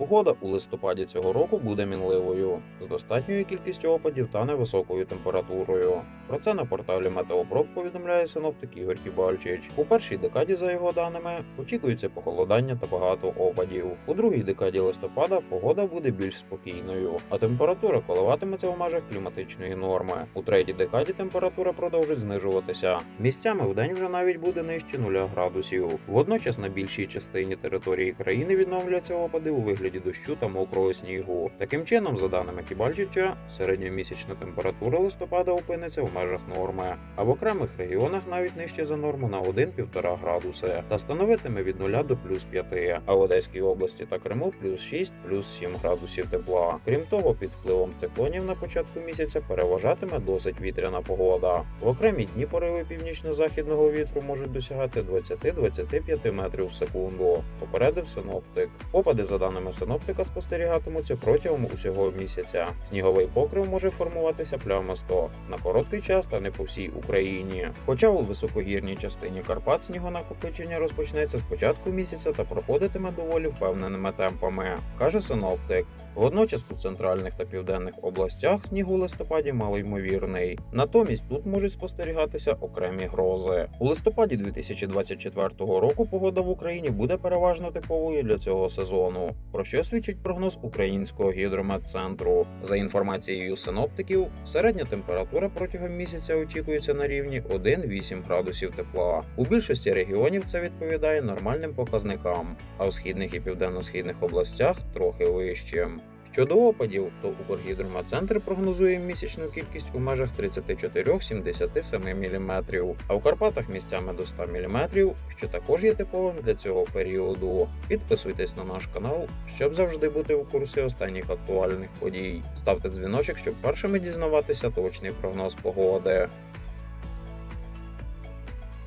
Погода у листопаді цього року буде мінливою з достатньою кількістю опадів та невисокою температурою. Про це на порталі Метеопрок повідомляє синоптик Ігор Кібальчич. У першій декаді, за його даними, очікується похолодання та багато опадів. У другій декаді листопада погода буде більш спокійною, а температура коливатиметься в межах кліматичної норми. У третій декаді температура продовжить знижуватися. Місцями вдень вже навіть буде нижче 0 градусів. Водночас на більшій частині території країни відновляться опади у вигляді дощу та мокрого снігу. Таким чином, за даними Кібальчича, середньомісячна температура листопада опиниться в межах норми, а в окремих регіонах навіть нижче за норму на 1-1,5 градуси та становитиме від 0 до плюс 5, а в Одеській області та Криму плюс 6, плюс 7 градусів тепла. Крім того, під впливом циклонів на початку місяця переважатиме досить вітряна погода. В окремі дні пориви північно-західного вітру можуть досягати 20-25 метрів в секунду. Попередив синоптик. Опади, за даними синоптика, спостерігатимуться протягом усього місяця. Сніговий покрив може формуватися плямисто на короткий час та не по всій Україні. Хоча у високогірній частині Карпат снігонакопичення розпочнеться з початку місяця та проходитиме доволі впевненими темпами, каже синоптик. Водночас у центральних та південних областях сніг у листопаді малоймовірний. Натомість тут можуть спостерігатися окремі грози. У листопаді 2024 року погода в Україні буде переважно типовою для цього сезону, про що свідчить прогноз українського гідрометцентру. За інформацією синоптиків, середня температура протягом місяця очікується на рівні 1-8 градусів тепла. У більшості регіонів це відповідає нормальним показникам, а в східних і південно-східних областях трохи вищим. Щодо опадів, то Укргідрометцентр прогнозує місячну кількість у межах 34-77 мм, а в Карпатах місцями до 100 мм, що також є типовим для цього періоду. Підписуйтесь на наш канал, щоб завжди бути в курсі останніх актуальних подій. Ставте дзвіночок, щоб першими дізнаватися точний прогноз погоди.